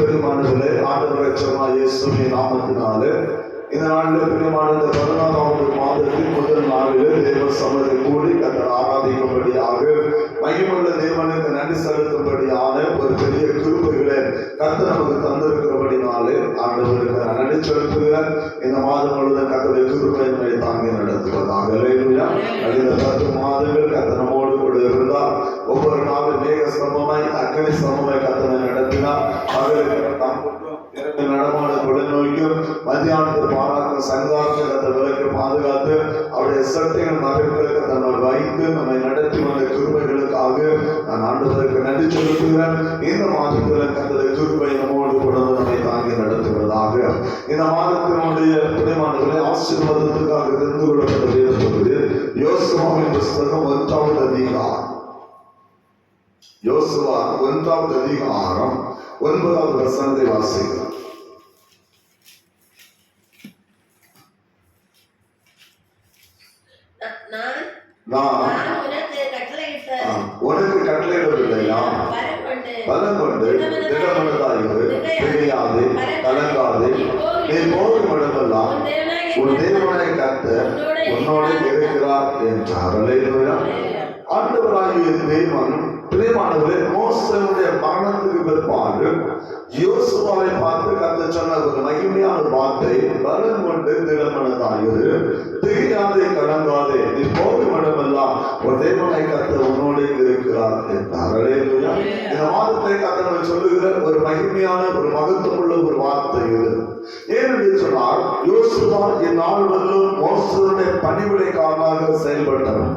பெருமானவர்களே ஆண்டவர் ரட்சகமா இயேசுவின் நாமத்தினாலே இந்த நாளில் பிரியமான இந்த பதினாறாவது மாதத்தின் முதல் நாளில் தேவ சமதி கூடி கத்தர் ஆராதிக்கும்படியாக மையமுள்ள தேவனுக்கு நன்றி செலுத்தும்படியான ஒரு பெரிய கிருபைகளை கத்தர் நமக்கு தந்திருக்கிறபடினாலே ஆண்டவருக்கு நான் நன்றி செலுத்துகிறேன். இந்த மாதம் முழுவதும் கத்தருடைய கிருபையினை தாங்கி நடத்துவதாக. இந்த பத்து மாதங்கள் கத்தர் நம்மோடு கூட இருந்தார். ஒவ்வொரு நாளும் மேக அக்கறை அக்கனி கத்தனை நடத்தினார். அவர்களுக்கு தம்புக்கும் இரண்டு நடமான நோய்க்கும் மத்தியானத்தில் பாராட்டும் சங்காரத்தை கத்த விலக்கு பாதுகாத்து அவருடைய சட்டைகள் மறைவுகளுக்கு தன்னை வைத்து நம்மை நடத்தி வந்த கிருமைகளுக்காக நான் ஆண்டுவதற்கு நன்றி செலுத்துகிறேன். இந்த மாதத்தில் கத்ததை கிருமை நம்மோடு கொண்டு நம்மை தாங்கி நடத்துவதாக. இந்த மாதத்தினுடைய பிரியமானவர்களை ஆசீர்வாதத்துக்காக தெரிந்து கொள்ளப்பட்ட வேத பகுதி யோசுவாவின் புஸ்தகம் ஒன்றாவது அதிகாரம். யோசுவா ஒன்றாவது அதிகாரம் ஒன்பதாவது வசனத்தை நான் உனக்கு கட்டளையிடவில்லையா பலம் கொண்டு திடமனதாயிரு. தெரியாது. கலங்காது. நீ போகும் இடமெல்லாம் உன் தேவனை கத்த உன்னோட இருக்கிறார். என்றார். ஆண்டவராகிய தேவன் பிரியமானவரே மோசனுடைய மரணத்துக்கு பிற்பாடு யோசுவாவை பார்த்து கத்த சொன்ன ஒரு மகிமையான வார்த்தை வரும் கொண்டு திடமனதாகிறது தெரியாதே கலங்காதே நீ போகும் இடமெல்லாம் ஒரு தேவனை கத்த உன்னோடு இருக்கிறார் என்றார். இந்த வார்த்தை கத்தனை சொல்லுகிற ஒரு மகிமையான ஒரு மகத்துவமுள்ள ஒரு வார்த்தை இது. ஏனென்று சொன்னால் யோசுவா இந்நாள் வரலும் மோசனுடைய பணிவிடைக்காரனாக செயல்பட்டவன்.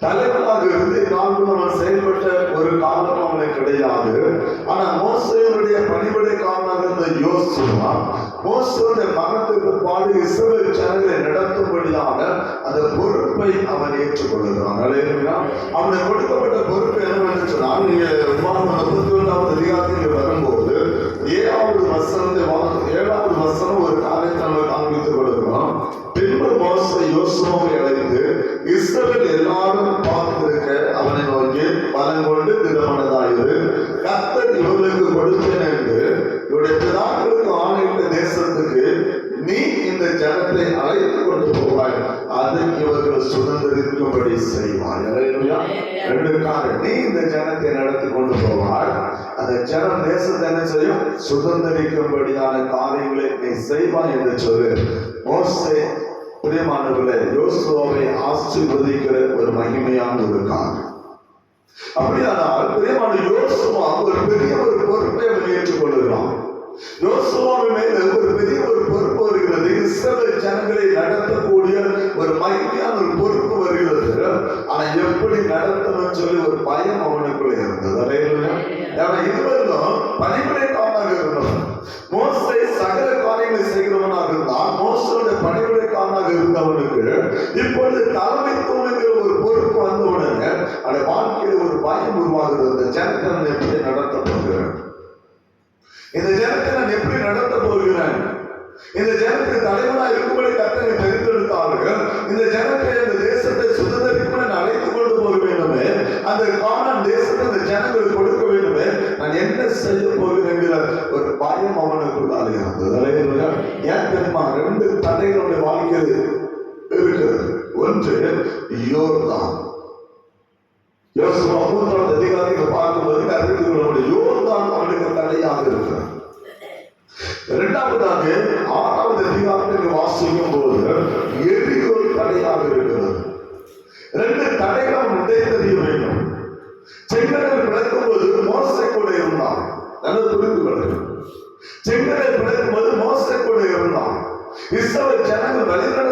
தலைவனாக இருந்து நான்கு அவன் செயல்பட்ட ஒரு காலம் அவனை கிடையாது. ஆனா மோசையனுடைய பணிபடை காரணமாக இருந்த யோசுவா மோசையுடைய மரணத்துக்கு பாடு இஸ்ரவேல் ஜனங்களை நடத்தும்படியான அந்த பொறுப்பை அவன் ஏற்றுக்கொள்கிறான். அல்லேலூயா. அவனுக்கு கொடுக்கப்பட்ட பொறுப்பு என்னவென்று சொன்னால் நீங்க முப்பத்தி ஒன்றாவது அதிகாரத்தில் வரும்போது ஏழாவது வசனத்தை வா- ஏழாவது வசனம் ஒரு காரியத்தை நம்ம காண்பித்துக் கொடுக்கிறோம் பின்பு மோச யோசுவாவை இஸ்ரவேல் எல்லாரும் பார்த்திருக்க அவனை நோக்கி பலம் கொண்டு திடமனதாயிரு கத்தர் இவர்களுக்கு கொடுத்தேன் என்று இவருடைய பிதாக்களுக்கு ஆணையிட்ட தேசத்துக்கு நீ இந்த ஜனத்தை அழைத்து கொண்டு போவாய். அதை இவர்கள் சுதந்திரிக்கும்படி செய்வாய் அல்லேலூயா. ரெண்டு காரணம் நீ இந்த ஜனத்தை நடத்தி கொண்டு போவாய். அந்த ஜனம் தேசத்தை என்ன செய்யும்? சுதந்திரிக்கும்படியான காரியங்களை நீ செய்வாய் என்று சொல்லு. மோசே பிரியமானவர்களே யோசுவாவை ஆசீர்வதிக்கிற ஒரு மகிமையான ஒரு காரணம் அப்படியானால் பிரியமான யோசுவா ஒரு பெரிய ஒரு பொறுப்பை அவன் ஏற்றுக்கொள்கிறான் யோசுவாவின் மேல ஒரு பெரிய ஒரு பொறுப்பு வருகிறது. இஸ்ரவேல் ஜனங்களை நடத்தக்கூடிய ஒரு மகிமையான ஒரு பொறுப்பு வருகிறது. ஆனா எப்படி நடத்தணும் சொல்லி ஒரு பயம் அவனுக்குள்ள இருந்தது. அல்லேலூயா. அவன் இருவரும் பணிவிடைக்காரனாக இருந்தவன் மோசை சகல இப்பொழுது தலைமைத்துவம் என்கிற ஒரு பொறுப்பு வந்தவுடனே அந்த வாழ்க்கையில் ஒரு பயம் உருவாகிறது. இந்த ஜனத்தை நான் எப்படி நடத்த போகிறேன் இந்த ஜனத்தை நான் எப்படி நடத்த போகிறேன் இந்த ஜனத்துக்கு தலைவனாக இருக்கும்படி கத்தனை தெரிந்தெடுத்தார்கள். இந்த ஜனத்தை இந்த தேசத்தை சுதந்திரிக்கும் நான் அழைத்து கொண்டு போக வேண்டுமே. அந்த காணான் தேசத்தை இந்த ஜனங்களுக்கு கொடுக்க வேண்டுமே. நான் என்ன செய்ய போகிறேன் என்கிற ஒரு பயம் அவனுக்குள்ளாக இருந்தது. ஏன் தெரியுமா? ரெண்டு தடைகளுடைய வாழ்க்கையில் இருக்கிறது யோர்தான். யோசுவா மூன்றாவது அதிகாரிகள் பார்க்கும்போது அறிந்து கொள்ள முடியும். யோர்தான் அவனுக்கு தடையாக இருக்கிறார் இரண்டாவதாக ஆறாவது அதிகாரத்தில் வாசிக்கும் போது எரிகோ தடையாக இருக்கிறது. ரெண்டு தடைகள் அவன் தெரிய வேண்டும். செங்கடல் பிளக்கும் போது மோசை கூட இருந்தான். நல்ல புரிந்து கொள்ளுங்கள் செங்கடல் பிளக்கும் போது மோசை கூட இருந்தான். இஸ்ரவேல் ஜனங்கள் வழிநடத்தப்படும்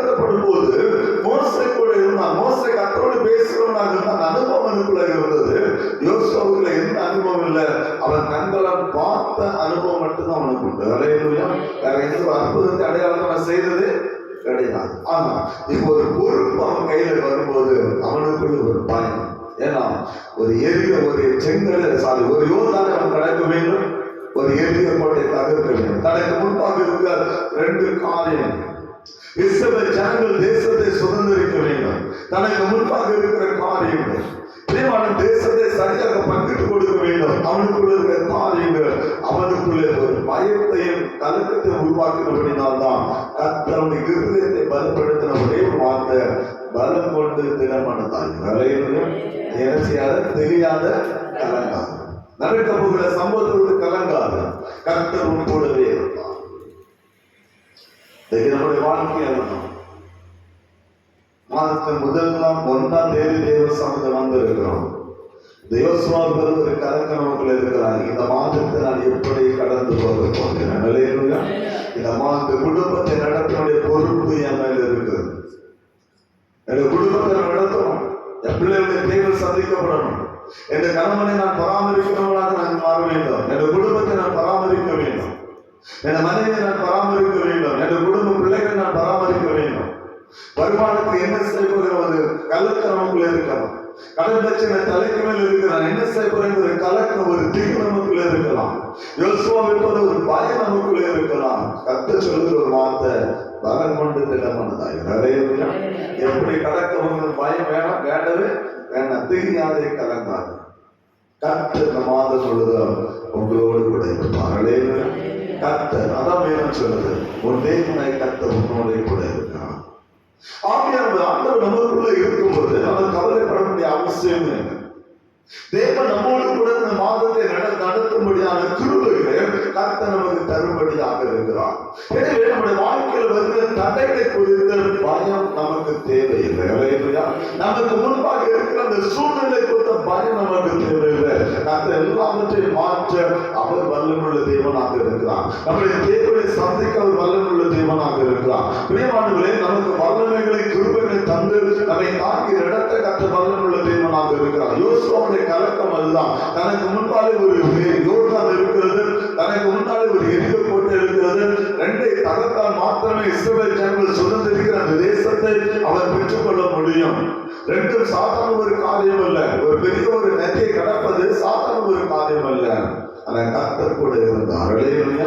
அவனுக்குள்ள இருக்கிற காரியங்கள் அவனுக்குள்ளே ஒரு பயத்தையும் கலக்கத்தையும் உருவாக்கினபடினால்தான் கத்தருடைய இருதயத்தை பலப்படுத்தின ஒரே ஒரு வார்த்தை பலம் கொண்டு திடமனதாய் வேலையிலும் என்ன செய்யாத தெரியாத கலங்காது. நடக்க போகிற சம்பவத்தோடு கலங்காது. கத்தர் உன் கூடவே நம்முடைய வாழ்க்கை அதுதான் மாதத்தின் முதல் நாள் ஒன்றாம் தேதி தேவ சமத்தை வந்திருக்கிறோம். தேவசுவாமிகள் ஒரு கலக்கணவர்கள் இருக்கிறார். இந்த மாதத்தை நான் எப்படி கடந்து போக போகிறேன்? இந்த மாத குடும்பத்தை நடத்தினுடைய பொறுப்பு என் மேல இருக்குது. என்னுடைய குடும்பத்தை நடத்தணும். என் பிள்ளைகளுடைய தேவை சந்திக்கப்படணும். என் கணவனை நான் பராமரிக்கிறவனாக நான் மாற வேண்டும். என் குடும்பத்தை நான் பராமரிக்க வேண்டும். என் மனைவியை நான் பராமரிக்க வேண்டும். என் குடும்ப பிள்ளைகளை நான் பராமரிக்க வேண்டும். வருமானத்துக்கு என்ன செய்யப்படுகிற ஒரு கலக்கம் இருக்கணும் கடன் பிரச்சனை தலைக்கு மேல் இருக்கிறான் என்ன செய்யப்படுகிற ஒரு கலக்கம் ஒரு தீவு நமக்குள்ள இருக்கலாம். யோசுவா இருப்பது ஒரு பயம் நமக்குள்ள இருக்கலாம். கத்த சொல்லுகிற ஒரு வார்த்தை பலம் கொண்டு திடமானதாய் எப்படி கடக்க பயம் வேணாம் வேண்டவே வேண்டாம். தீயாதே கலங்காது. கத்து இந்த மாதம் சொல்லுதல் உங்களோடு கூட இருப்பார்களே கத்தர் அதான் வேணும் சொல்லுது. உன் தேவனை கத்த உன்னோட கூட இருக்கான் ஆவியானவர் ஆண்டவர் நமக்குள்ள இருக்கும்போது அவர் கவலைப்பட வேண்டிய அவசியம் இல்லை. தேவன் நம்மோடு கூட இந்த மாதத்தை நட நடத்தும்படியான கிருபைகளை கர்த்த நமக்கு தரும்படியாக இருக்கிறார். எனவே நம்முடைய வாழ்க்கையில் வருகிற தடைகளை குறித்த பயம் நமக்கு தேவையில்லை. நமக்கு முன்பாக இருக்கிற அந்த சூழ்நிலை குறித்த பயம் நமக்கு தேவையில்லை. கர்த்த எல்லாவற்றையும் மாற்ற அவர் வல்லமுள்ள தேவனாக இருக்கிறார். நம்முடைய தேவையை சந்திக்க அவர் வல்லமுள்ள தேவனாக இருக்கிறார். பிரியமானவர்களே நமக்கு வல்லமைகளை கிருபைகளை தந்து நம்மை இடத்தை நடத்த கற்ற வல்லமுள்ள தேவனாக இருக்கிறார். யோசுவாவுடைய கலக்கம் அதுதான். தனக்கு முன்பாலே ஒரு யோர்தான் இருக்கிறது. தனக்கு முன்னாலே ஒரு எரிவு போட்டு இருக்கிறது. ரெண்டை தகத்தால் மாத்திரமே இஸ்ரேல் ஜனங்கள் சுதந்திரிக்கிற அந்த தேசத்தை அவர் பெற்றுக்கொள்ள முடியும். ரெண்டும் சாதாரண ஒரு காரியம் அல்ல ஒரு பெரிய ஒரு நதியை கடப்பது சாதாரண ஒரு காரியம் அல்ல ஆனா கத்தர் கூட இருந்தார் அல்லேலூயா.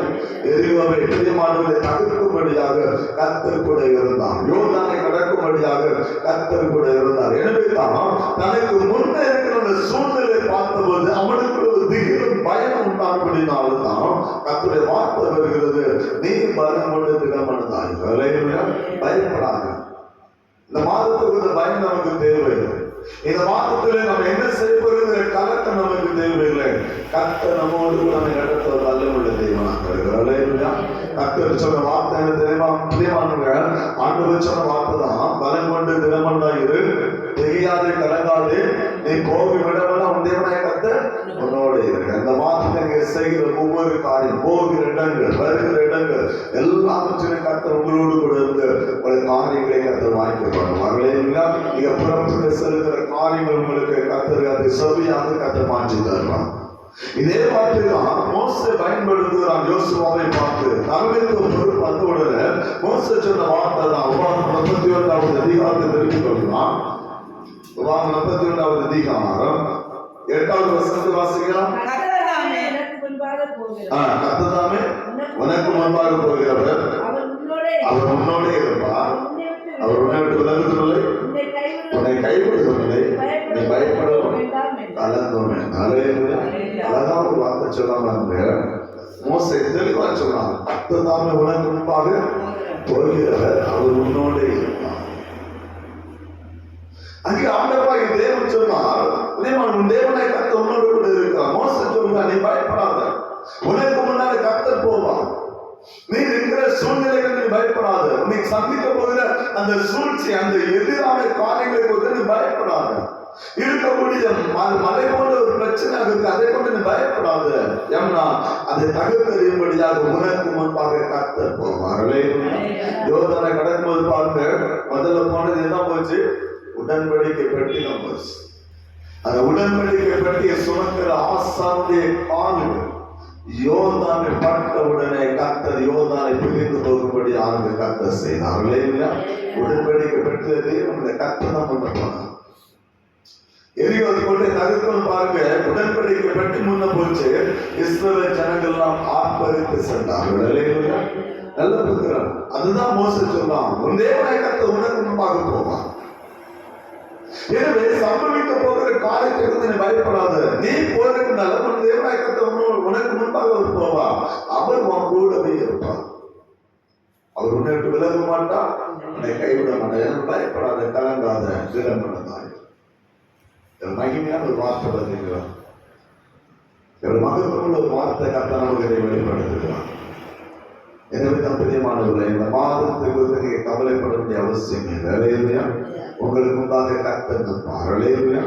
பிரியமானவர்களை தவிர்க்கும்படியாக கத்தர் கூட இருந்தார். யோர்தானை கடக்கும்படியாக கத்தர் கூட இருந்தார். எனவே தான் தனக்கு முன்னே இருக்கிற சூழ்நிலை பார்த்தபோது அவனுக்கு ஒரு திகிலும் பயம் உண்டானபடினாலும் தான் கத்துடைய வார்த்தை வருகிறது. நீ மரணம் கொண்டு திடமனதாய் பயப்படாது. இந்த மாதத்துக்கு இந்த பயம் நமக்கு தேவையில்லை. இந்த மாதத்திலே நம்ம என்ன செய்ய போகிற கலக்கம் நமக்கு தேவையில்லை. கத்த நம்மோடு நம்ம நம்மை நடத்த வல்லமுள்ள தெய்வனாக இருக்கிறார் கத்தர் சொன்ன வார்த்தை என்ன தெரியுமா? பிரியமானவங்க ஆண்டவர் சொன்ன வார்த்தை தான் பலம் கொண்டு தினமண்டாயிரு தெரியாது கலங்காது. நீ போகும் இடமெல்லாம் உன் தேவனாய் அந்த மாதத்தை நீங்க செய்கிற ஒவ்வொரு காரியம் போகிற இடங்கள் வருகிற இடங்கள் எல்லாவற்றிலும் கத்தர் உங்களோடு கூட இருந்து உங்களுடைய காரியங்களை கத்தர் வாங்கிக்கொள்ளும் மகளே நீங்க புறப்பட்டு செல்கிற காரியங்கள் உங்களுக்கு கத்தர் அதை செவியாக கத்தர் மாற்றி தருவான் இதே வார்த்தை தான் மோசை பயன்படுத்துகிறான் யோசுவாவை பார்த்து தமிழுக்கு பொறுப்பு வந்த உடனே மோச சொன்ன வார்த்தை தான் முப்பத்தி ஒன்றாவது அதிகாரத்தை தெரிவித்துக் கொள்ளலாம் முப்பத்தி ஒன்றாவது அதிகாரம் எட்டாவது வசனத்தை வாசிக்கலாம். கர்த்தர்தாமே உனக்கு முன்பாக போகிறவர். அவர் உன்னோடே. இருப்பார் அவர் உன்னை விட்டு விலகுவதில்லை உன்னை கைவிட உன்னை கைவிடுவதில்லை நீ என்றார். கலந்துமே அழகா ஒரு வார்த்தை சொல்லாம மோசை தெளிவா சொன்னார் கர்த்தர்தாமே உனக்கு முன்பாக போகிறவர். அவர் உன்னோடே இருப்பார் அங்கே ஆண்டவாய் தேவன் சொன்னார் தேவன் தேவனை கத்த உன்னோடு கூட இருக்கிறார் மோச சொல்லுங்க நீ பயப்படாத. உனக்கு முன்னால கத்தர் போவார். நீ இருக்கிற சூழ்நிலைகள் நீ பயப்படாத. நீ சந்திக்க போகிற அந்த சூழ்ச்சி அந்த எதிரான காரியங்களை போது நீ பயப்படாத. இருக்கக்கூடிய மலை போன்ற ஒரு பிரச்சனை இருக்கு அதை கொண்டு நீ பயப்படாத. ஏன்னா அதை தகர்த்தறியும்படியாக உனக்கு முன்பாக கத்த போவார்களே யோதனை யோர்தானை கடக்கும்போது பாருங்க முதல்ல போனது என்ன போச்சு? உடன்படிக்கை பற்றி நம்ம அந்த உடன்படிக்கை பற்றிய சுமக்கிற ஆசானுடைய கால்கள் யோர்தானை பட்ட உடனே கத்தர் யோர்தானை பிரிந்து போகும்படி ஆளுங்க கத்தர் செய்தார். இல்லையா உடன்படிக்கை பெற்ற தேவனுடைய கத்தர் தான் பண்ண போனார். எரிவது கொண்டு தகுக்கணும் பாருங்க. உடன்படிக்கை பெட்டி முன்ன போச்சு. இஸ்ரவேல் ஜனங்கள் எல்லாம் ஆர்ப்பரித்து சென்றார்கள். நல்ல புத்திரன். அதுதான் மோச சொன்னான். உன் தேவனாய் கத்த உனக்கு முன்பாக போவான் எனவே சம்பவிக்க போகிற காலத்தை வந்து நீ பயப்படாத. நீ போருக்கு நல்லவன் தேவனாய் கத்தவனும் உனக்கு முன்பாக அவர் போவா அவர் உன் கூடவே இருப்பார். அவர் உன்னை விட்டு விலக மாட்டார். உன்னை கைவிட மாட்டார். பயப்படாத கலங்காத திறம் பண்ணதாய் மகிமையான ஒரு வார்த்தை பார்த்தீங்களா என் மகத்துவம் ஒரு வார்த்தை கத்த நமக்கு வெளிப்படுத்துகிறார். எனவே தான் பிரியமானவர்களே இந்த மாதத்தை குறித்து நீங்க கவலைப்பட வேண்டிய அவசியம் இல்லை. இல்லையா உங்களுக்கு முன்னாலே கத்தர் இல்லையா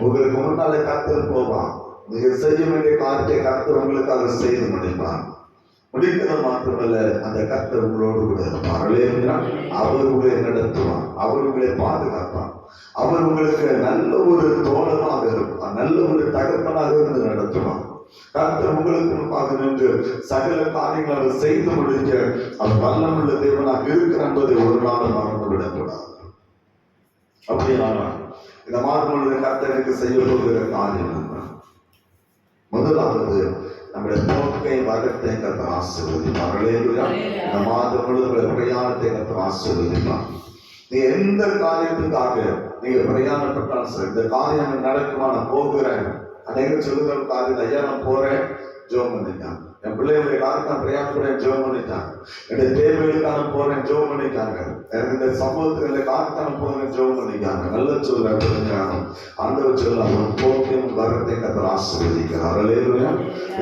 உங்களுக்கு முன்னாலே காத்திருப்போவான் போவான் நீங்க செய்ய வேண்டிய காரியத்தை கத்தர் அதை செய்து முடிப்பான் முடிக்கிறது மாத்திரமல்ல அந்த கத்தர் உங்களோடு கூட இருப்பார். இல்லையா அவர் உங்களை நடத்துவான் அவர் உங்களை பாதுகாப்பான் அவர் உங்களுக்கு நல்ல ஒரு தோழனாக இருப்பான் நல்ல ஒரு தகப்பனாக இருந்து நடத்துவான் கர்த்தர் உங்களுக்கு முன்பாக நின்று சகல காரியங்களை அவர் செய்து முடிக்க அவர் வல்லமுள்ள தேவனாக இருக்கிறார் என்பதை ஒரு நாள் மறந்து விடக்கூடாது அப்படியானால் இந்த மாறுபொழுது கர்த்தருக்கு செய்ய போகிற காரியம் முதலாவது நம்முடைய போக்கை வரத்தை கத்த ஆசீர்வதிப்பார். இந்த மாதம் முழுவதும் பிரயாணத்தை கத்த ஆசீர்வதிப்பார். நீ எந்த காரியத்துக்காக நீங்க பிரயாணப்பட்டாலும் சரி இந்த காரியம் நடக்குமா நான் போகிறேன். அனைவரும் சொல்லுகிற காரியம் ஐயா நான் போறேன். ஜோம் பண்ணிட்டாங்க என் பிள்ளைகளுடைய காரியத்தை நான் பிரயாணப்படுறேன் ஜோம் பண்ணிட்டாங்க. என்னுடைய தேவைகளுக்கான போறேன் ஜோம் பண்ணிட்டாங்க. இந்த சமூகத்துல காரியத்தான போறேன் ஜோம் பண்ணிட்டாங்க. நல்ல ஞானம். ஆண்டவர் சொல்ல அவன் போக்கையும் வரத்தை கத்தர் ஆசீர்வதிக்கிறார்.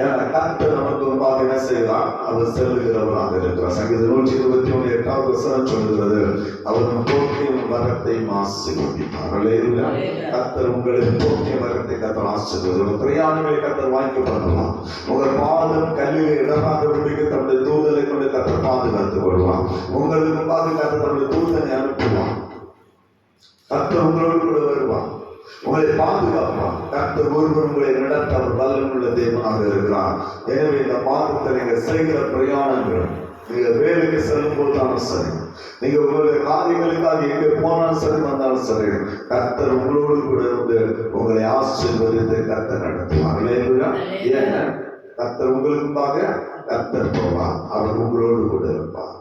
ஏன்னா கர்த்தர் நமக்கு முன்பாக என்ன செய்யலாம் அவர் செல்லுகிறவராக இருக்கிறார். சங்கீத நூற்றி இருபத்தி ஒன்று எட்டாவது வசனம் சொல்கிறது அவர் போக்கையும் வரத்தையும் ஆசீர்வதிப்பார். அல்லேலூயா கர்த்தர் உங்களை போக்கிய வரத்தை கத்தர் ஆசீர்வதிப்பார். பிரயாணங்களை கத்தர் வாய்க்க பண்ணலாம். உங்கள் பாதம் கல்லில் இடமாக தன்னுடைய தூதலை கொண்டு கற்று பாதுகாத்து வருவான். உங்களுக்கு முன்பாக தன்னுடைய தூதனை அனுப்புவான். கர்த்தர் உங்களோடு கூட வருவான் உங்களை பாதுகாப்பான் கர்த்தர் ஒருவர் உங்களை நடத்த அவர் வல்லமுள்ள தெய்வமாக இருக்கிறான் எனவே இந்த மாதத்தை நீங்க செய்கிற பிரயாணங்கள் நீங்க வேலைக்கு செல்லும் போதாலும் சரி நீங்க உங்களுடைய காரியங்களுக்காக எங்க போனாலும் சரி வந்தாலும் சரி கர்த்தர் உங்களோடு கூட இருந்து உங்களை ஆசீர்வதித்து கர்த்தர் நடத்துவார். ஏன்னா ஏன் கர்த்தர் உங்களுக்காக கர்த்தர் போவார் அவர் உங்களோடு கூட இருப்பார்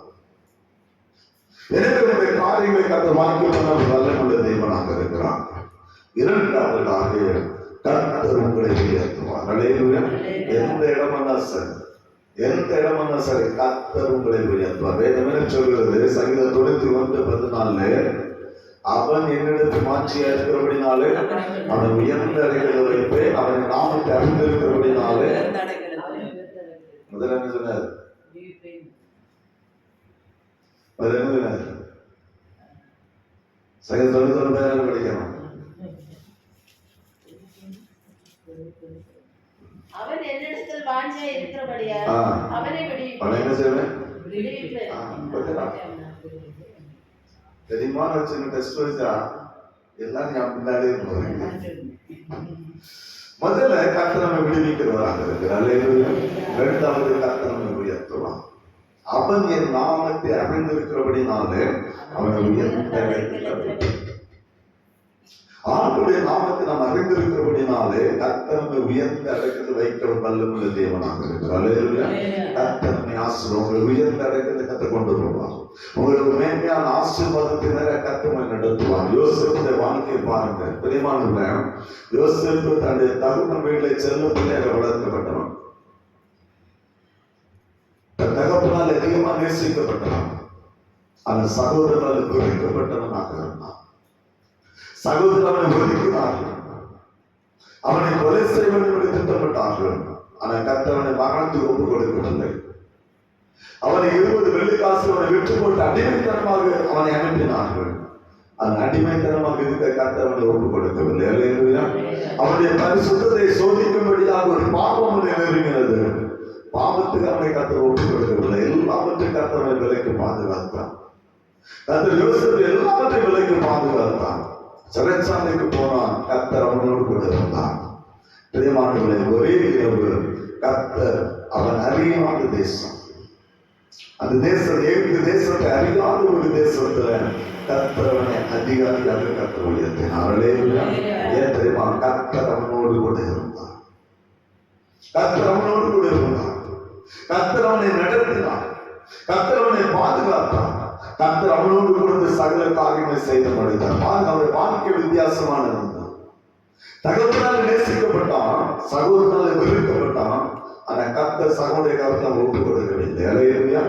எனவே உங்களுடைய காரியங்களை கர்த்தர் வாக்கியம் பண்ண வல்லமுள்ள தெய்வனாக இருக்கிறார். இரண்டாவதாக கர்த்தர் உங்களை உயர்த்துவார். எந்த இடமன்னா சரி எந்த இடமன்னா சரி கர்த்தர் உங்களை உயர்த்துவார். வேதமே சொல்கிறது? சங்கீத தொண்ணூத்தி ஒன்று பதினாலு அவன் என்னிடத்து மாற்றியா இருக்கிறபடினாலே அவன் உயர்ந்த அறைகளை வைப்பேன் அவன் நாமத்தை அறிந்திருக்கிறபடினாலே முதல்ல என்ன சொன்னார்? அது என்ன சொன்னார்? பதினாலு படிக்கணும். அவன் என்னிடத்தில் வாஞ்சா இருக்கிறபடியா. அவனை என்ன செய்வேன்? தெரியுமா? வச்சுங்க டெஸ்ட் வச்சா எல்லாம் ஞாபகம் பின்னாடியே போறீங்க முதல்ல கர்த்தனமை விடுவிக்கிறவராக இருக்கிறார் அல்லேலூயா. இரண்டாவது கர்த்தனமை உயர்த்துவான் அவன் என் நாமத்தை அறிந்திருக்கிறபடினாலே அவன் உயர்த்த இடத்தில் ஆண்டுடைய நாமத்தை நாம் அறிந்திருக்கிறபடினாலே கர்த்தனமை உயர்ந்த இடத்தில் வைக்க வல்லமுள்ள தேவனாக இருக்கிறார் அல்லேலூயா. ஆசிரியர் உயர்ந்த இடத்தில் கற்றுக் கொண்டு வருவார். உங்களுக்கு மேன்மையான ஆசீர்வாதத்தினரை கத்துமை நடத்துவார். யோசிப்புடைய வாழ்க்கையை பாருங்க பிரியமானவங்க யோசிப்பு தன்னுடைய தகுந்த வீட்டிலே செல்லும் பிள்ளையாக வளர்க்கப்பட்டவன். தன் தகப்பனால் அதிகமாக நேசிக்கப்பட்டவன். அவன் சகோதரனால் குறிக்கப்பட்டவனாக இருந்தான். சகோதரன் அவனை ஒதுக்கினார்கள். அவனை கொலை செய்ய என்று திட்டமிட்டார்கள். ஆனால் கத்தவனை மரணத்துக்கு ஒப்புக் கொடுக்கவில்லை. அவனை இருபது வெள்ளிக்காசு அவனை விட்டு போட்டு அடிமைத்தனமாக அவனை அனுப்பினார்கள் அந்த அடிமைத்தனமாக இருக்க கத்தவனை ஒப்புக் கொடுக்கவில்லை அவனுடைய பரிசுத்தத்தை சோதிக்கும்படியாக ஒரு பாவம் அவனை நெருங்கினது பாவத்துக்கு அவனை கத்தர் ஒப்புக் கொடுக்கவில்லை எல்லாவற்றையும் கத்தவனை விலைக்கு பாதுகாத்தான். கத்தர் யோசிப்பு எல்லாவற்றையும் விலைக்கு பாதுகாத்தான். சிறைச்சாலைக்கு போனான். கத்தர் அவனோடு கூட இருந்தான். பிரியமானவர்களே ஒரே இரவு கத்தர் அவன் அறியமான தேசம். அந்த தேசம் ஏழு தேசத்தை அறியாத ஒரு தேசத்துல கத்தரவனை அதிகாரியாக கத்தர் உயர்த்தினார் ஏன் தெரியுமா? கத்தர் அவனோடு கூட இருந்தார். கத்தர் அவனோடு கூட இருந்தார். கத்தர் அவனை நடத்தினார். கத்தர் அவனை பாதுகாத்தார். கத்தர் அவனோடு கூட சகல காரியங்களை செய்து முடித்தார் பாருங்க அவருடைய வாழ்க்கை வித்தியாசமானது. தகவலால் நேசிக்கப்பட்டான் சகோதரனால வெறுக்கப்பட்டான். அந்த கத்த சகோதரி காலத்தை நம்ம விட்டுக் கொடுக்கவில்லை அலையா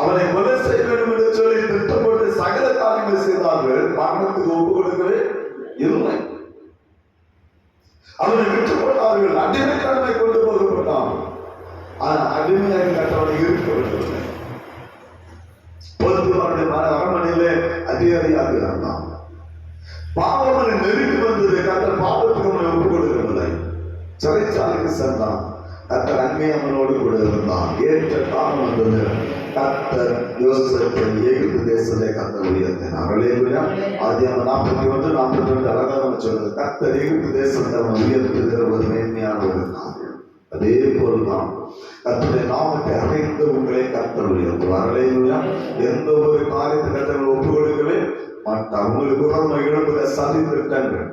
அவனை கொலை செய்ய வேண்டும் என்று சொல்லி திட்டப்பட்டு சகல காரியங்கள் செய்தார்கள். மரணத்துக்கு ஒப்பு கொடுக்கவே இல்லை. அவனை விட்டுக்கொண்டார்கள் அடிமைத்தன்மை கொண்டு போகப்பட்டான். ஆனா அடிமையாக கட்டவனை இருக்க வேண்டும் பொதுவாருடைய அரண்மனையிலே அதிகாரியாக இருந்தான் பாவம் நெருங்கி வந்தது கத்த பாவத்துக்கு அவனை ஒப்பு கொடுக்கவில்லை. சிறைச்சாலைக்கு சென்றான். கத்தர் அங்கே அவனோடு கூட இருந்தான். ஏற்ற காலம் வந்தது. கத்தர் யோசிப்பை எகிப்து தேசத்தை கத்தர் உயர்த்தினார். அலேலுயா ஆதி அவன் நாற்பத்தி ஒன்று நாற்பத்தி ரெண்டு அழகாக நம்ம சொல்லுது கத்தர் எகிப்து தேசத்தை அவன் உயர்த்துகிற ஒரு மேன்மையான ஒரு காரியம் அதே போல்தான் கத்தருடைய நாமத்தை அறிந்து உங்களை கத்தர் உயர்த்துவார். அலேலுயா எந்த ஒரு காரியத்தை கத்தர் ஒப்பு கொடுக்கவே மாட்டார். உங்களுக்கு உணர்மை எழுப்புகிற சதி திட்டங்கள்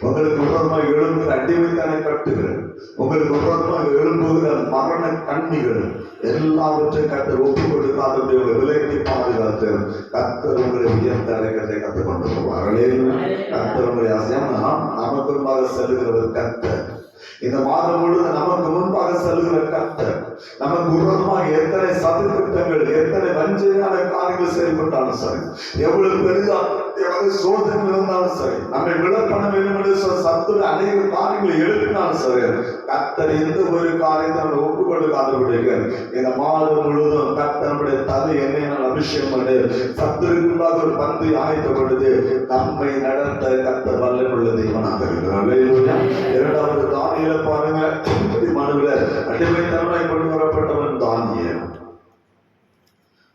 உங்களுக்கு உணர்மாக எழும்புகிற அடிமைத்தான கட்டுகள் உங்களுக்கு உணர்மாக எழும்புகிற மரண கண்ணிகள் எல்லாவற்றையும் கத்தர் ஒப்பு கொடுத்தால் உங்களை விலைக்கு பாதுகாத்து கத்தர் உங்களை உயர்ந்த அடைக்கத்தை கற்றுக் கொண்டு போவார். கத்தர் உங்களை அசையம் நமக்கு முன்பாக செல்லுகிறவர் கத்தர். இந்த மாதம் முழுவதும் நமக்கு முன்பாக செல்கிற கத்தர். நமக்கு உருவமாக எத்தனை சதித்திட்டங்கள் எத்தனை வஞ்சனையான காரியங்கள் செயல்பட்டாலும் சரி எவ்வளவு பெரிதாக எவ்வளவு சோதனை இருந்தாலும் சரி நம்மை விட பண்ண வேண்டும் என்று சொன்ன சத்துரு அநேக காரியங்களை எழுப்பினாலும் சரி கத்தர் எந்த ஒரு காரியத்தை நம்ம ஒப்புக் கொடுக்காதபடிக்கு இந்த மாதம் முழுவதும் கத்தனுடைய நம்முடைய தலை நான் அபிஷேகம் பண்ணு சத்துருக்குள்ளாக ஒரு பந்து ஆயத்தப்படுது நம்மை நடத்த கத்தர் வல்லமுள்ள தெய்வனாக இருக்கிறார். இரண்டாவது தானியில பாருங்க. மனுவில அடிமைத்தனமாய் கொண்டு வரப்பட்டவன் தானியல்.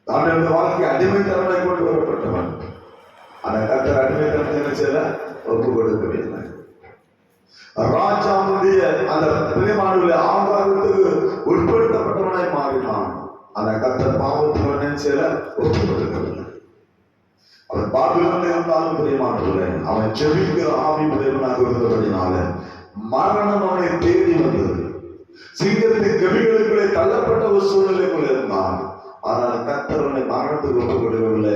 தானியலுடைய வாழ்க்கை அடிமைத்தனமாய் கொண்டு வரப்பட்டவன். ஆனா கத்தர் அடிமைத்தனத்தை என்ன செய்யல? ஒப்பு கொடுக்கவில்லை ராஜாவுடைய அந்த பிரியமானுடைய ஆதாரத்துக்கு உட்படுத்தப்பட்டவனாய் மாறினான். ஆனா கத்தர் பாவத்தில் என்ன செய்யல? ஒப்பு கொடுக்கவில்லை அவன் பாபிலோன் இருந்தாலும் பிரியமானவர்களே அவன் செவிக்கிற ஆவி பிரியமனாக இருந்தபடினால மரணம் அவனை தேடி வந்தது. சிங்கத்தின் கவிகளுக்குள்ளே தள்ளப்பட்ட ஒரு சூழ்நிலைக்குள் இருந்தான். ஆனால் கத்தரவனை மரணத்துக்கு ஒப்புக் கொடுக்கவில்லை.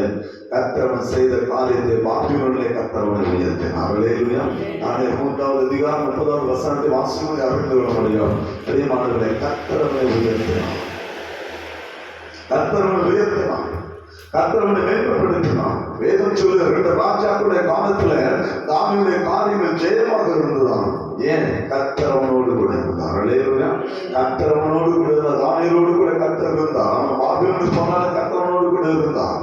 கத்தரவன் செய்த காரியத்தை பாபிலோனிலே கத்தரவனை உயர்த்தினார். அவளேலுயா நானே மூன்றாவது அதிகாரம் முப்பதாவது வசனத்தை வாசிக்கும் அறிந்து கொள்ள முடியும் பிரியமானவர்களை கத்தரவனை உயர்த்தினார். கத்தரவனை உயர்த்தினான் கத்தரவனை மேம்படுத்தினான் வேதம் சொல்லுகிற ராஜாக்களுடைய காலத்துல தாமியுடைய காரியங்கள் ஜெயமாக இருந்ததாம். ஏன்? கத்தரவனோடு கூட இருந்தார். கத்தரவனோடு கூட இருந்தார். தானியரோடு கூட கத்தர் இருந்தார். அவன் பாபிலோடு சொன்னால கத்தரவனோடு கூட இருந்தார்.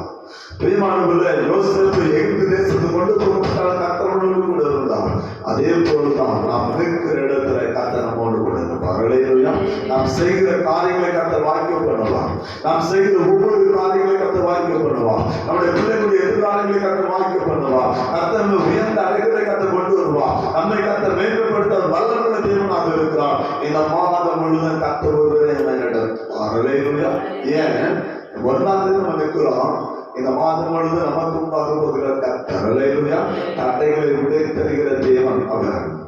பிரியமானவர்களே யோசேப்பு எங்கு தேசத்துக்கு கொண்டு போகப்பட்டால் கத்தரவனோடு கூட இருந்தார். அதே போலதான் நாம் இருக்கிற இடத்துல கத்தர் கூட இருப்பார். அலேலுயா நாம் செய்கிற காரியங்களை கத்த வாக்கியம் பண்ணலாம் நாம் செய்கிற ஒவ்வொரு காரியங்களை கத்த வாக்கியம் பண்ணலாம் நம்முடைய பிள்ளைகளுடைய எதிர்காலங்களை கத்த வாக்கியம் பண்ணலாம் கத்தர் உயர்ந்த அழைக்கிறதை கத்த கொண்டு வருவார் நம்மை கத்தர் மேம்படுத்த வல்லமுள்ள தேவனாக இருக்கிறார். இந்த மாதம் முழுவதும் கத்தர் ஒருவரே என்னை நடத்துவார். ஏன்? ஒன்றாம் தேதி நம்ம நிற்கிறோம் இந்த மாதம் முழுவதும் நமக்கு உண்டாக போகிற கத்தர் அலேலுயா தடைகளை உடைத்தருகிற தேவன் அவர்.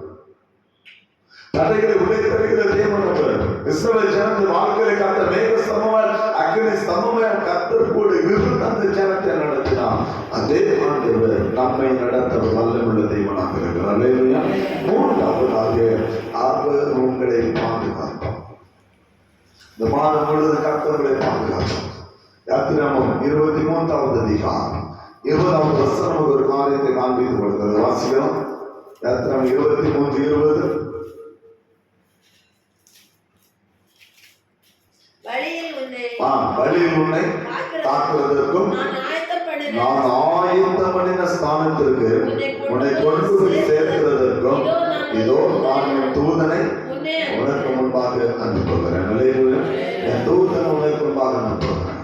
தடைகளை உடைத்தருகிற தேவன் அவர். இஸ்ரவேல் ஜனத்தை வாழ்க்கையை கத்த மேக சமமாய் அக்னி சமமாய் கத்தர் கூட இருந்து அந்த ஜனத்தை நடத்தினார். அதே ஆண்டவர் நம்மை நடத்த வல்லமுள்ள தெய்வனாக இருக்கிறார். அல்லேலூயா. மூன்றாவதாக அவர் உங்களை பாதுகாப்பார். இந்த மாதம் முழுவதும் கர்த்தர்களை பாதுகாப்பார். யாத்திராமம் இருபத்தி மூன்றாவது அதிகாரம். இருபதாவது வசனம் ஒரு காரியத்தை காண்பித்துக் கொள்கிறது. வாசிக்கிறோம் யாத்திரம் இருபத்தி மூன்று இருபது. உன்னை ஆ, வழியில் உன்னை காக்கிறதற்கும் நான் ஆயத்தப்படுகிறேன். நான் ஆயத்தம் பண்ணின ஸ்தானத்திற்கு உன்னை கொண்டு போய் சேர்க்கிறதற்கும் இதோ நான் என் தூதனை உன்னை உனக்கு முன்பாக அனுப்புகிறேன். என் தூதனை உனக்கு முன்பாக அனுப்புகிறேன்.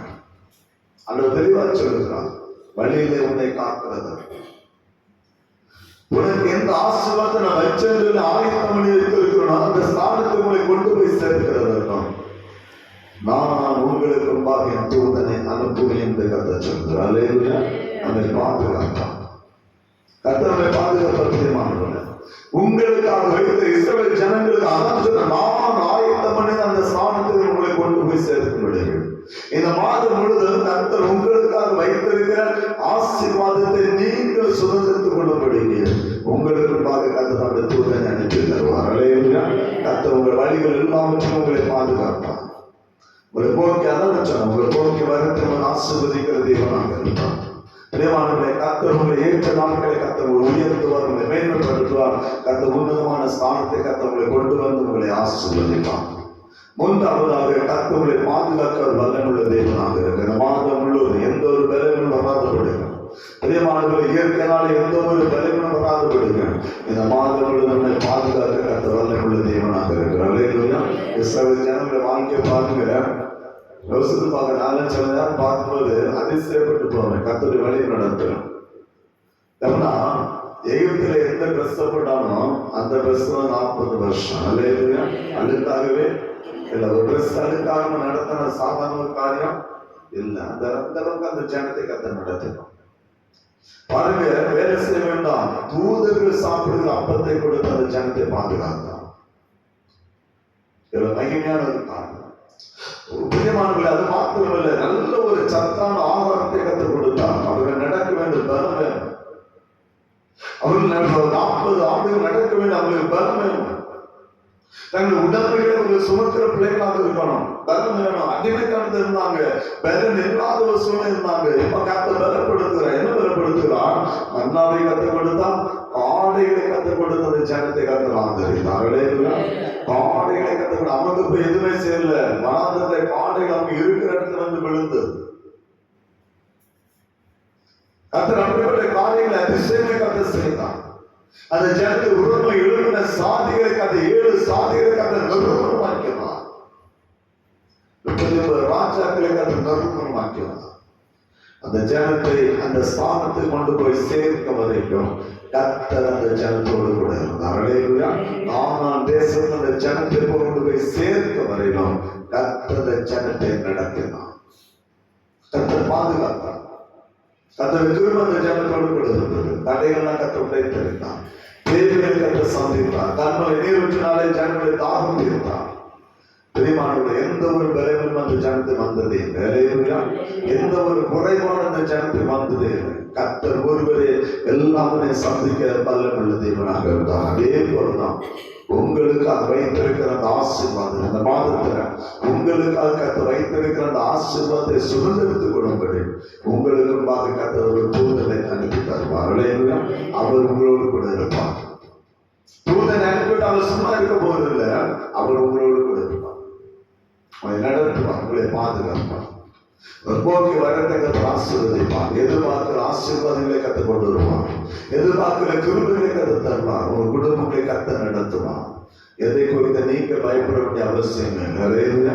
அந்த தெளிவா சொல்லுகிறான் வழியிலே உன்னை காக்கிறது உனக்கு எந்த ஆசீர்வாதத்தை நான் வச்சென்று ஆயத்தம் பண்ணி வைத்திருக்கிறோம் அந்த ஸ்தானத்துக்கு உங்களை கொண்டு போய் சேர்க்கிறதற்கும். நான் உங்களுக்கு முன்பாக என் தூதனை அனுப்புவேன் என்று கத்த சொல்கிறார். நம்மை பாதுகாத்தான் கத்தனை பாதுகாப்பத்தியமானவர்கள் உங்களுக்காக வைத்த இஸ்ரவேல் ஜனங்களுக்கு அதான் சொன்ன நான் ஆயத்தம் பண்ணி அந்த ஸ்தானத்தில் உங்களை கொண்டு போய் சேர்த்து விடுங்கள் இந்த மாதம் முழுவதும் கர்த்தர் உங்களுக்காக வைத்திருக்கிற ஆசீர்வாதத்தை நீங்கள் சுதந்திரத்துக் கொள்ளும்படிக்கு உங்களுக்கு முன்பாக கர்த்தர் அந்த தூதனை அனுப்பி தருவார். கர்த்தர் உங்கள் வழிகள் எல்லாவற்றையும் உங்களை பாதுகாப்பார். ஒரு போக்கி அதான் சொன்ன உங்களை போக்கி வருத்தவன் ஆசீர்வதிக்கிற தேவனாக இருப்பார் தேவானுடைய கத்தர் உங்களை ஏற்ற நாட்களை கத்தர் உயர்த்துவார் உங்களை மேன்மைப்படுத்துவார். கத்த உன்னதமான ஸ்தானத்தை கத்த உங்களை கொண்டு வந்து உங்களை ஆசிர்வதிப்பார். மூன்றாவதாக கத்தவங்களை பாதுகாக்க ஒரு வல்லமுள்ள தேவனாக இருக்கு மாதம் முழுவதும் எந்த ஒரு பலனும் அதே பிரியமானவர்களை இயற்கையினால எந்த ஒரு பலனும் வராதப்படுங்க இந்த மாதம் நம்மை பாதுகாக்க கத்த வல்லமுள்ள தேவனாக இருக்கிறார். இஸ்ரவேல் ஜனங்களை வாழ்க்கையை பாருங்க. யோசித்து பார்க்க நானும் சில நேரம் பார்க்கும்போது அதிசயப்பட்டு போவேன். கத்தோடைய வழி நடத்துறேன் ஏன்னா எகிப்துல எந்த ட்ரெஸ் போட்டானோ அந்த ட்ரெஸ் தான் நாற்பது வருஷம். அல்லையா அழுக்காகவே இல்ல ஒரு ட்ரெஸ் அழுக்காக நடத்தின சாதாரண காரியம் இல்லை. அந்த அந்த அளவுக்கு அந்த ஜனத்தை கத்த நடத்தணும் பாருங்க வேலை செய்ய வேண்டாம். தூதர்கள் சாப்பிடுகிற அப்பத்தை கொடுத்து அந்த ஜனத்தை பாதுகாத்தான். இதுல மகிமையான ஒரு அது மாத்திரமல்ல நல்ல ஒரு சத்தான ஆகாரத்தை கற்றுக் கொடுத்தான். அவர்கள் நடக்க வேண்டும் பலம் வேணும். அவர்கள் நாற்பது ஆண்டுகள் நடக்க வேண்டும் அவர்களுக்கு பலம் வேணும். தங்கள் உடல்களை அவர்கள் சுமக்கிற பிள்ளைகளாக இருக்கணும். பலம் வேணும். அடிமைத்தனத்தில் இருந்தாங்க. பலன் இல்லாத ஒரு சூழ்நிலை இருந்தாங்க. இப்ப கத்த பலப்படுத்துகிறார். என்ன பலப்படுத்துகிறான் மன்னாவை கத்து கொடுத்தான் ஆடைகளை கத்து கொடுத்தது ஜனத்தை கத்தலாம் தெரிந்தார்களே ஆடைகளை கத்து நமக்கு இப்ப எதுவுமே செய்யல மனாந்தத்தை ஆடைகள் அவங்க இருக்கிற இடத்துல வந்து விழுந்து. கத்து அப்படிப்பட்ட காரியங்களை அதிசயமே கத்து செய்தான் அந்த ஜனத்தை உருவமை எழுப்பின சாதிகளுக்கு அந்த ஏழு சாதிகளுக்கு அந்த நிறுவனமாக்கினான் முப்பத்தி ஒன்பது ராஜாக்களுக்கு அந்த நிறுவனமாக்கினான் அந்த ஜனத்தை அந்த ஸ்தானத்தில் கொண்டு போய் சேர்க்க வரைக்கும் கத்தர் அந்த ஜனத்தோடு கூட இருந்தார். அல்லேலூயா ஆனால் தேசம் அந்த ஜனத்தை கொண்டு போய் சேர்க்க வரையிலும் கத்தர் ஜனத்தை நடத்தினான் கத்தர் பாதுகாத்தான் கத்தர் திரும்ப அந்த ஜனத்தோடு கூட இருந்தது. தடைகள்லாம் கத்த உடைத்திருந்தான் தேவைகளை கத்த சந்தித்தார் தன்மலை நீரூற்றினாலே ஜனங்களை தாகம் எந்த ஒரு விளைவும் அந்த ஜனத்தை வந்ததே இல்லை. எந்த ஒரு குறைவான அந்த ஜனத்தை வந்ததே இல்லை. கத்தர் ஒருவரே எல்லாமே சந்திக்க பல்ல தேவனாக இருந்தார். அதே போலதான் உங்களுக்காக வைத்திருக்கிற அந்த ஆசீர்வாதம் அந்த மாதத்துல உங்களுக்காக கத்த வைத்திருக்கிற அந்த ஆசீர்வாதத்தை சுதந்திரத்துக் கொள்ளும்படி உங்களுக்கு முன்பாக கத்தர் ஒரு தூதனை அனுப்பி தருவார். அவர் உங்களோடு கூட இருப்பார். தூதனை அனுப்பிட்டு அவர் சும்மா இருக்க போவதில்லை அவர் உங்களோடு கூட நடத்துவான் உங்களை பாதுகாப்பான் போக்கி வரத்தக்க ஆசீர்வதிப்பான் எதிர்பார்க்கிற ஆசீர்வாதங்களை கத்து கொண்டு வருவான் எதிர்பார்க்கிற கிருபைகளை கத்து தருவான் உங்க குடும்பங்களை கத்த நடத்துவான் எதை குறித்து நீங்க பயப்பட வேண்டிய அவசியம் இல்லை.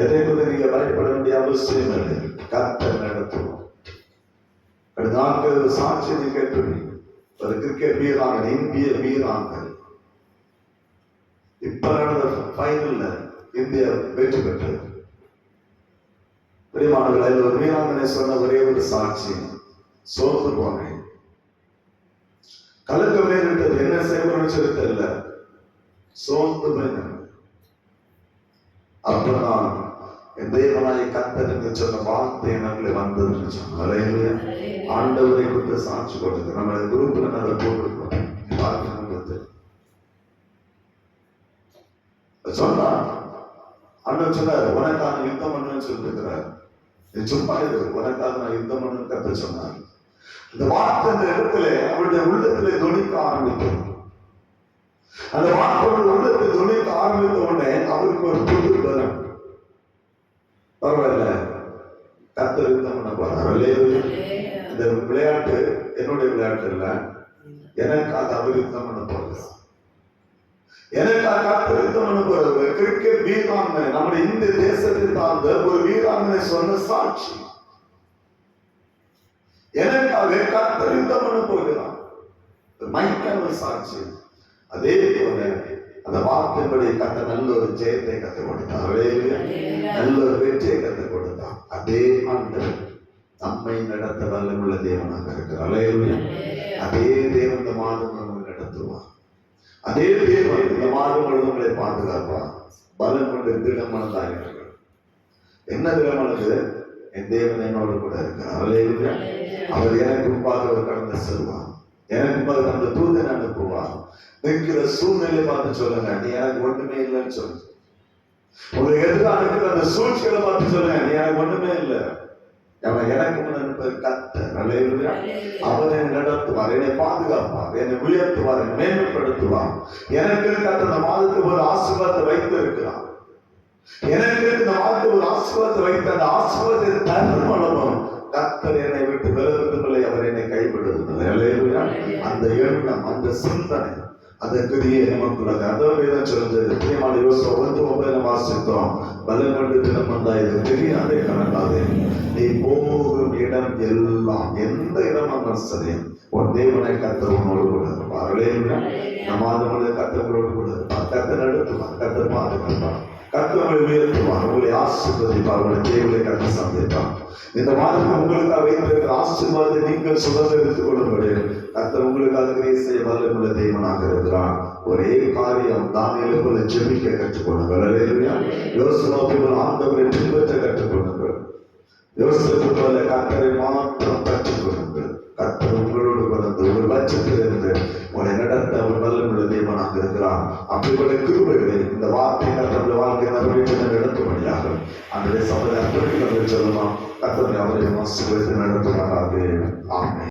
எதை குறித்து நீங்க பயப்பட வேண்டிய அவசியம் இல்லை. கத்த நடத்துவோம் அடுத்த நாட்கள் சாட்சி நீ கேட்டுருவீங்க ஒரு கிரிக்கெட் வீராங்கனை இந்திய வீராங்கனை. இப்ப நடந்த ஃபைனல்ல இந்தியா வெற்றி பெற்றது. பிரியமானவர்களே அதில் ஒரு வீராங்கனை சொன்ன ஒரே ஒரு சாட்சி. சோர்ந்து போனேன். கலக்கம் நேரிட்டது என்ன செய்யணும்னு சொல்லி தெரியல. சோர்ந்து போனேன் அப்ப நான் என் தேவனாய் கத்தர் என்று சொன்ன வார்த்தை எனக்கு வந்ததுன்னு சொன்னேன் ஆண்டவரை குறித்து சாட்சி கொடுத்து நம்ம குரூப்ல அதை போட்டிருக்கோம் பார்க்கணும் சொன்னா அண்ணன் சொன்னாரு உனக்கான யுத்தம் பண்ணுன்னு சொல்லிருக்கிறார். நீ சும்மா இரு உனக்காக நான் யுத்தம் பண்ணுன்னு கத்த சொன்னார். இந்த வார்த்தை அந்த இடத்துல அவருடைய உள்ளத்திலே துணிக்க ஆரம்பித்தது. அந்த வார்த்தை உள்ளத்தை துணிக்க ஆரம்பித்த உடனே அவருக்கு ஒரு புது பலம். பரவாயில்ல. கத்தர் யுத்தம் பண்ண போறார். இந்த விளையாட்டு என்னுடைய விளையாட்டு இல்ல. எனக்காக அவர் யுத்தம் பண்ண போகிறார் எனக்காக கத்தர் யுத்தம் பண்ண போறது கிரிக்கெட் வீராங்கனை நம்முடைய இந்திய தேசத்தை சார்ந்த ஒரு வீராங்கனை சொன்ன சாட்சி. எனக்காக கத்தர் யுத்தம் பண்ண போகிறார் மைக்கான சாட்சி. அதே போல அந்த வார்த்தையின்படி கத்த நல்ல ஒரு ஜெயத்தை கொடுத்தார். அல்லேலூயா. நல்ல ஒரு வெற்றியை கற்றுக் கொடுத்தார். அதே ஆண்டவர் நம்மை நடத்த வல்லமுள்ள தேவனாக இருக்கிறார். அதே தேவன் இந்த மாதம் நம்மை நடத்துவார். அதே தேவன் இந்த மாதம் உங்களை பாதுகாப்பார் பலம் கொண்டு திடமானதாயிருங்கள் என்ன திடமானது என் தேவன் என்னோடு கூட இருக்கிறார். அவர் எனக்கு முன்பாக அவர் கடந்து செல்வார். எனக்கு முன்பாக அந்த தூதன் அனுப்புவார் நிற்கிற சூழ்நிலை பார்த்து சொல்லுங்க. நீ எனக்கு ஒண்ணுமே இல்லைன்னு சொல்லுங்க உங்களுக்கு எதிராக இருக்கிற அந்த சூழ்ச்சிகளை பார்த்து சொல்லுங்க. நீ எனக்கு ஒண்ணுமே இல்லை. அவன் எனக்கு முன் அனுப்பது கத்த அல்லேலூயா. அவர் என்னை நடத்துவார் என்னை பாதுகாப்பார் என்னை உயர்த்துவார் என்னை எனக்கு கத்த மாதத்துக்கு ஒரு ஆசீர்வாதத்தை வைத்து இருக்கிறார் எனக்கு இந்த வாழ்க்கை ஒரு ஆசீர்வாதத்தை வைத்த அந்த ஆசீர்வாதத்தை தரும் கர்த்தர் என்னை விட்டு விலகுவதில்லை அவர் என்னை கைவிடுவதில்லை. அந்த எண்ணம் அந்த சிந்தனை அந்த கிரியை நமக்குள்ளது. அதான் வேதம் சொல்றது பிரியமான யோசனை ஒன்று மொபைல வாசித்தோம். பலம் கொண்டு தினம் வந்தாய் தெரியாதே எல்லாம் எந்த இடமாக சரி ஒரு தேவனை கத்த உன்னோடு கூட இருப்பார்களே அல்லேலூயா. நம்ம அதனுடைய கத்தங்களோடு கூட இருப்பார் கத்த நடத்துவார் கத்தர் பாதுகாப்பார் கத்தவங்களை உயர்த்துவார் உங்களை ஆசிர்வதிப்பார் உங்களை தேவனை கத்த சந்திப்பார் இந்த மாதம் உங்களுக்காக வைத்திருக்கிற ஆசீர்வாதத்தை நீங்கள் சுதந்திரித்துக் கொள்ளும்படி கத்த உங்களுக்காக கிரியை செய்ய வல்லமுள்ள தெய்வனாக இருக்கிறான் ஒரே காரியம் தான் எழுப்பதை ஜெபிக்க கற்றுக்கொள்ளுங்கள் யோசனை ஆண்டவரை பின்பற்ற கற்றுக்கொள்ளுங்கள் யோசிப்பு போல கத்தரை மாற்றம் மாத்திரம் கற்றுக்கொள்ளுங்கள். கத்தர் உங்களோடு பிறந்து ஒரு லட்சத்திலிருந்து உங்களை நடத்த ஒரு வல்லமுள்ள தெய்வனாக இருக்கிறான் அப்படிப்பட்ட கிருபைகளை இந்த வார்த்தை கத்தருடைய வாழ்க்கை நிறைவேற்ற நடத்தும்படியாக அந்த சமுதாயம் சொல்லலாம் கத்தரை அவரை மாசு நடத்துவாராக. ஆமென்.